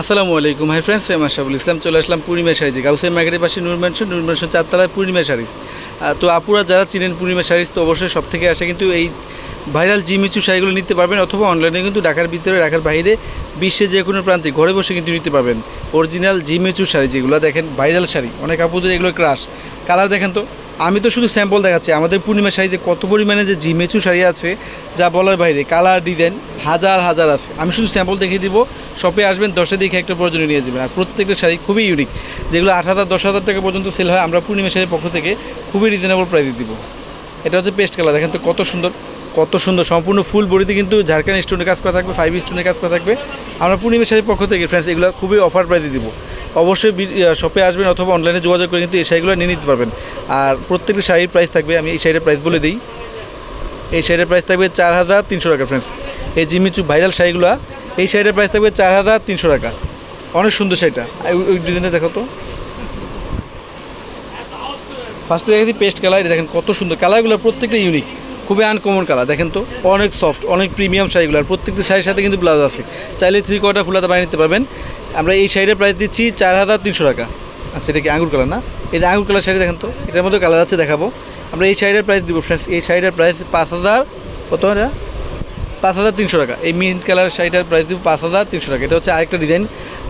আসসালামু আলাইকুম। Hi friends আমি আশাফুল ইসলাম চলে আসলাম পূর্ণিমা শাড়িজ গাউসের মার্কেটের পাশে নূর ম্যানশন চারতলায় পূর্ণিমা শাড়িজ তো আপুরা যারা চিনেন পূর্ণিমা শাড়িজ তো অবশ্যই সব থেকে আসে কিন্তু এই ভাইরাল জিমিচু শাড়িগুলো নিতে পারবেন অথবা অনলাইনে কিন্তু ঢাকার ভিতরে, ঢাকার বাইরে, বিশ্বের যে কোনো প্রান্তে ঘরে বসে কিন্তু নিতে পারবেন। অরিজিনাল জিম জিমিচু শাড়ি যেগুলো, দেখেন ভাইরাল শাড়ি, অনেক আপুদের এগুলো ক্রাশ কালার দেখেন তো, আমি তো শুধু স্যাম্পল দেখাচ্ছি, আমাদের পূর্ণিমা শাড়িতে কত পরিমাণে যে জিমেচু শাড়ি আছে, যা বলার বাইরে কালার ডিজাইন হাজার হাজার আছে। আমি শুধু স্যাম্পল দেখিয়ে দিব শপে আসবেন, দশে দেখে একটা প্রয়োজনে নিয়ে যাবেন। আর প্রত্যেকটা শাড়ি খুবই ইউনিক যেগুলো আট হাজার, দশ হাজার টাকা পর্যন্ত সেল হয়, আমরা পূর্ণিমা শাড়ির পক্ষ থেকে খুবই রিজনেবল প্রাইসে দিব। এটা হচ্ছে পেস্ট কালার দেখেন তো কত সুন্দর। কত সুন্দর, সম্পূর্ণ ফুল বডিতে কিন্তু ঝাড়খান্ড স্টোনের কাজ করা থাকবে ফাইভ স্টোনের কাজ করা থাকবে। আমরা পূর্ণিমা শাড়ির পক্ষ থেকে ফ্রেন্ডস এগুলো খুবই অফার প্রাইসে দিব। অবশ্যই শপে আসবেন অথবা অনলাইনে যোগাযোগ করে কিন্তু এই শাড়িগুলো নিয়ে নিতে পারবেন। আর প্রত্যেকটা শাড়ির প্রাইস থাকবে, আমি এই শাড়ির প্রাইস বলে দিই। এই শাড়ির প্রাইস থাকবে চার হাজার তিনশো টাকা ফ্রেন্ডস এই জিমিচু ভাইরাল শাড়িগুলো, এই শাড়ির প্রাইস থাকবে চার হাজার তিনশো টাকা। অনেক সুন্দর শাড়িটা। ওই ডিজাইনটা দেখো তো। ফার্স্টে দেখেছি পেস্ট কালার এটা দেখেন কত সুন্দর। কালারগুলো প্রত্যেকটা ইউনিক খুবই আনকমন কালার দেখেন তো, অনেক সফট অনেক প্রিমিয়াম শাড়িগুলো আর প্রত্যেকটা শাড়ির সাথে কিন্তু ব্লাউজ আছে। চাইলে থ্রি কোয়ার্টার ফুলাতে বানিয়ে নিতে পারবেন। আমরা এই শাড়ির প্রাইস দিচ্ছি চার হাজার তিনশো টাকা। আচ্ছা এটা কি আঙুর কালার না? এই যে আঙুর কালার শাড়ি দেখেন তো, এটার মধ্যে কালার আছে দেখাবো। আমরা এই শাড়ির প্রাইস দিব ফ্রেন্ডস এই শাড়িটার প্রাইস পাঁচ হাজার, কত এটা? পাঁচ হাজার তিনশো টাকা। এই মিন্ট কালার শাড়িটার প্রাইস দিব পাঁচ হাজার তিনশো টাকা। এটা হচ্ছে আরেকটা ডিজাইন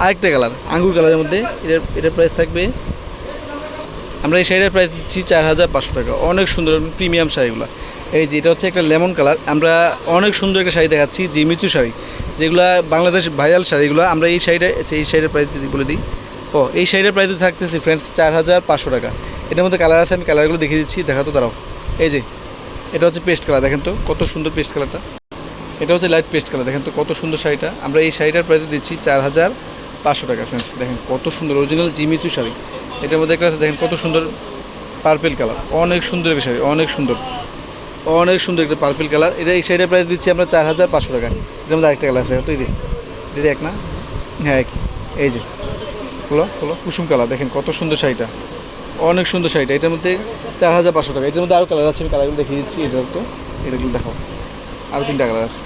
আরেকটা কালার আঙ্গুর কালারের মধ্যে। এটার এটার প্রাইস থাকবে, আমরা এই শাড়িটার প্রাইস দিচ্ছি চার হাজার পাঁচশো টাকা। অনেক সুন্দর প্রিমিয়াম শাড়িগুলো। এই যে এটা হচ্ছে একটা লেমন কালার। আমরা অনেক সুন্দর একটা শাড়ি দেখাচ্ছি জিমিচু শাড়ি। যেগুলো বাংলাদেশ ভাইরাল শাড়িগুলো আমরা এই শাড়িটা আচ্ছা, এই শাড়িটার প্রাইস বলে দিই। ও এই শাড়িটার প্রাইস থাকতেছে ফ্রেন্ডস চার হাজার পাঁচশো টাকা। এটার মধ্যে কালার আছে আমি কালারগুলো দেখিয়ে দিচ্ছি দেখা তো দাঁড়াও। এই যে এটা হচ্ছে পেস্ট কালার দেখেন তো কত সুন্দর পেস্ট কালারটা এটা হচ্ছে লাইট পেস্ট কালার দেখেন তো কত সুন্দর শাড়িটা। আমরা এই শাড়িটার প্রাইস দিচ্ছি চার হাজার পাঁচশো টাকা ফ্রেন্ডস দেখেন কত সুন্দর অরিজিনাল জিমিচু শাড়ি। এটার মধ্যে একটা দেখেন কত সুন্দর পার্পেল কালার অনেক সুন্দর একটা শাড়ি অনেক সুন্দর। অনেক সুন্দর একটা পার্পেল কালার এটা এই শাড়িটার প্রাইস দিচ্ছি আমরা চার হাজার পাঁচশো টাকা। এটার মধ্যে আরেকটা কালার আছে এই যে এটা এক না? হ্যাঁ একই। এই যে, হলো হলো, কুসুম কালার দেখেন কত সুন্দর শাড়িটা। অনেক সুন্দর শাড়িটা। এটার মধ্যে চার হাজার পাঁচশো টাকা। এটার মধ্যে আরও কালার আছে, আমি কালারগুলো দেখিয়ে দিচ্ছি। এটা তো, এটা এটাগুলো দেখাও। আরও তিনটা কালার আছে।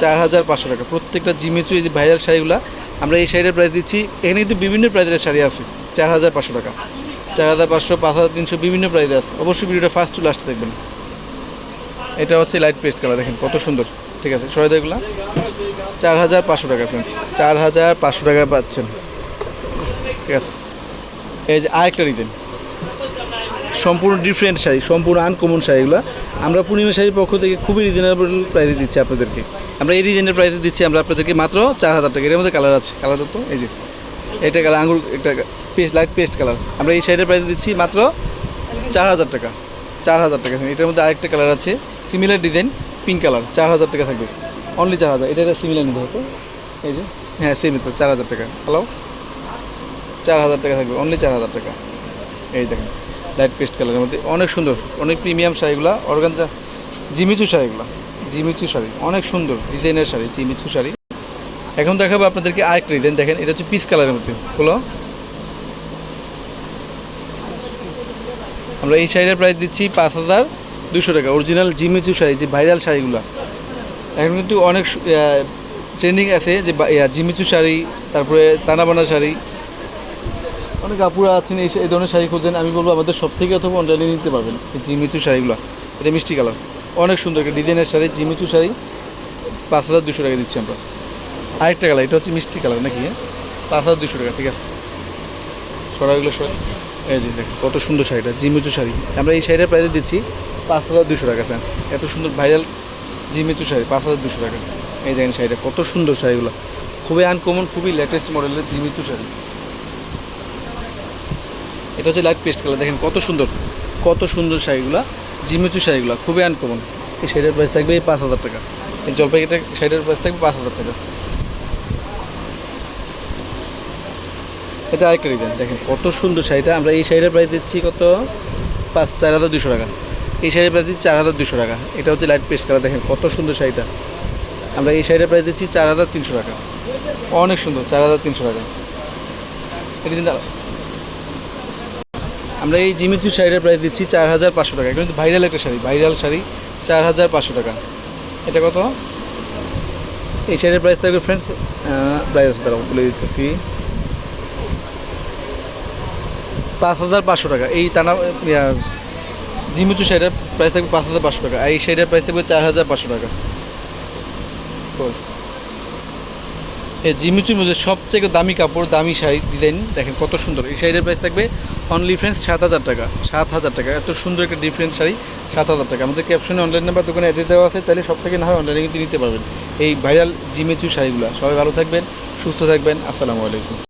চার হাজার পাঁচশো টাকা। প্রত্যেকটা জিমেচু, এই যে ভাইরাল শাড়িগুলো, আমরা এই শাড়ির প্রাইস দিচ্ছি। এখানে কিন্তু বিভিন্ন প্রাইজের শাড়ি আছে। চার হাজার পাঁচশো টাকা। চার হাজার পাঁচশো, পাঁচ হাজার তিনশো বিভিন্ন প্রাইজে আছে। অবশ্যই ভিডিওটা ফার্স্ট টু লাস্ট দেখবেন। এটা হচ্ছে লাইট পেস্ট কালার দেখেন কত সুন্দর। ঠিক আছে সবাই দেখগুলো চার হাজার পাঁচশো টাকা ফ্রেন্ডস চার হাজার পাঁচশো টাকা পাচ্ছেন। ঠিক আছে, এই যে আরেকটা ডিজাইন সম্পূর্ণ ডিফারেন্ট শাড়ি, সম্পূর্ণ আনকমন শাড়িগুলো আমরা পূর্ণিমা শাড়ির পক্ষ থেকে খুবই রিজনেবল প্রাইসে দিচ্ছি আপনাদেরকে। আমরা এই ডিজাইনের প্রাইসে দিচ্ছি, আমরা আপনাদেরকে মাত্র চার হাজার টাকা। এর মধ্যে কালার আছে কালার তো, এই যে। এটা কালার আঙুর একটা পেস্ট লাইট পেস্ট কালার আমরা এই শাড়ির প্রাইসে দিচ্ছি মাত্র চার হাজার টাকা, চার হাজার টাকা। এটার মধ্যে আরেকটা কালার আছে। সিমিলার ডিজাইন পিঙ্ক কালার চার হাজার টাকা থাকবে। অনলি চার হাজার, এটা সিমিলার নিতে হতো এই যে হ্যাঁ সেমই তো চার হাজার টাকা। হ্যালো চার হাজার টাকা থাকবে অনলি চার হাজার টাকা। এই দেখেন লাইট পেস্ট কালারের মধ্যে, অনেক সুন্দর, অনেক প্রিমিয়াম শাড়িগুলো অর্গানজা জিমিচু শাড়িগুলো জিমিচু শাড়ি, অনেক সুন্দর ডিজাইনের শাড়ি জিমিচু শাড়ি। এখন দেখাবো আপনাদেরকে আরেকটা ডিজাইন দেখেন, এটা হচ্ছে পিস কালারের মধ্যে হলো আমরা এই শাড়িটার প্রাইস দিচ্ছি পাঁচ হাজার দুশো টাকা অরিজিনাল জিমিচু শাড়ি, যে ভাইরাল শাড়িগুলো। এখন কিন্তু অনেক ট্রেন্ডিং আছে যে জিমিচু শাড়ি, তারপরে তানাবানা শাড়ি। অনেক আপুরা আছেন, এই এই ধরনের শাড়ি খোঁজেন, আমি বলব আমাদের সব থেকে অথবা অনলাইনে নিতে পারবেন, এই জিমিচু শাড়িগুলো। এটা মিষ্টি কালার। অনেক সুন্দর একটা ডিজাইনের শাড়ি জিমিচু শাড়ি। পাঁচ হাজার দুশো টাকা দিচ্ছি আমরা। আরেকটা কালার, এটা হচ্ছে মিষ্টি কালার নাকি হ্যাঁ? পাঁচ হাজার দুশো টাকা, ঠিক আছে। সরাগুলো সরাই। এই যে দেখেন, কত সুন্দর শাড়িটা, জিমিচু শাড়ি। আমরা এই শাড়িটার প্রাইসে দিচ্ছি পাঁচ হাজার দুশো টাকা ফ্রেন্ডস এত সুন্দর ভাইরাল জিমিচু শাড়ি, পাঁচ হাজার দুশো টাকা। এই দেখেন শাড়িটা, কত সুন্দর শাড়িগুলো। খুবই আনকমন খুবই লেটেস্ট মডেলের জিমিচু শাড়ি। এটা হচ্ছে লাইট পেস্ট কালার দেখেন কত সুন্দর কত সুন্দর শাড়িগুলো, জিমিচু শাড়িগুলো, খুবই আনকমন এই শাড়িটার প্রাইস থাকবে এই পাঁচ হাজার টাকা। এই জলপাইটা শাড়িটার প্রাইস থাকবে পাঁচ হাজার টাকা। এটা আরেকটা ডিজাইন দেখেন কত সুন্দর শাড়িটা। আমরা এই শাড়িটার প্রাইস দিচ্ছি কত? পাঁচ, চার হাজার দুশো টাকা। এই শাড়ির প্রাইস দিচ্ছি চার হাজার দুশো টাকা। এটা হচ্ছে লাইট পেস্ট কালার দেখেন কত সুন্দর শাড়িটা। আমরা এই শাড়িটার প্রাইস দিচ্ছি চার হাজার তিনশো টাকা। অনেক সুন্দর, চার হাজার তিনশো টাকা। এটা আমরা এই জিমিচু শাড়িটার প্রাইস দিচ্ছি চার হাজার পাঁচশো টাকা। এটা কিন্তু ভাইরাল একটা শাড়ি ভাইরাল শাড়ি, চার হাজার পাঁচশো টাকা। এটা কত? এই শাড়ির প্রাইস থাকবে ফ্রেন্ডস প্রাইস আছে তারা বলে দিতেছি। পাঁচ হাজার পাঁচশো টাকা। এই টানা জিমিচু শাড়িটার প্রাইস থাকবে পাঁচ হাজার পাঁচশো টাকা। আর এই শাড়িটার প্রাইস থাকবে চার হাজার পাঁচশো টাকা। এই জিমিচুর মধ্যে সবচেয়ে দামি কাপড়, দামি শাড়ি ডিজাইন দেখেন কত সুন্দর। এই শাড়িটার প্রাইস থাকবে অনলি ফ্রেন্ডস সাত হাজার টাকা। সাত হাজার টাকা। এত সুন্দর একটা ডিফারেন্ট শাড়ি, সাত হাজার টাকা। আমাদের ক্যাপশনে অনলাইন নাম্বার দোকানে অ্যাড্রেস দেওয়া আছে, তাহলে সব থেকে না হয় অনলাইনে কিন্তু নিতে পারবেন। এই ভাইরাল জিমিচু শাড়িগুলো। সবাই ভালো থাকবেন, সুস্থ থাকবেন। আসসালামু আলাইকুম।